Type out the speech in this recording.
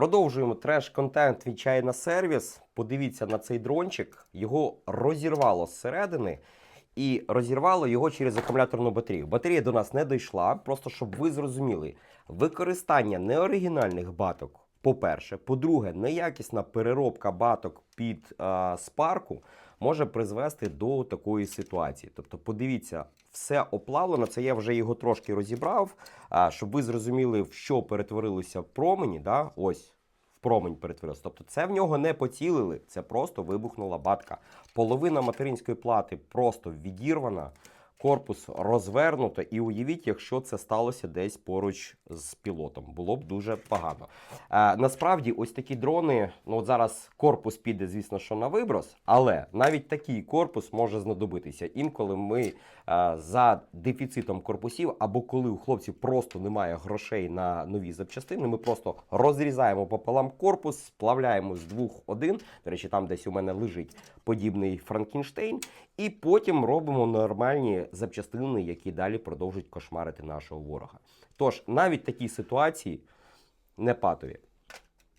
Продовжуємо треш-контент від China Service. Подивіться на цей дрончик. Його розірвало зсередини. І розірвало його через акумуляторну батарею. Батарея до нас не дійшла. Просто щоб ви зрозуміли, використання неоригінальних баток, по-перше, по-друге, неякісна переробка баток під а, спарку може призвести до такої ситуації. Тобто, подивіться, все оплавлено. Це я вже його трошки розібрав, а, щоб ви зрозуміли, в що перетворилися промені. Да? Ось. В промень перетворився. Тобто це в нього не поцілили, це просто вибухнула батка. Половина материнської плати просто відірвана, корпус розвернуто. І уявіть, якщо це сталося десь поруч з пілотом, було б дуже погано. Е, насправді, ось такі дрони, ну от зараз корпус піде, звісно, що на виброс, але навіть такий корпус може знадобитися. Інколи ми е, за дефіцитом корпусів, або коли у хлопців просто немає грошей на нові запчастини, ми просто розрізаємо пополам корпус, сплавляємо з двох один. До речі, там десь у мене лежить подібний Франкенштейн, і потім робимо нормальні запчастини, які далі продовжують кошмарити нашого ворога. Тож навіть такі ситуації не патові.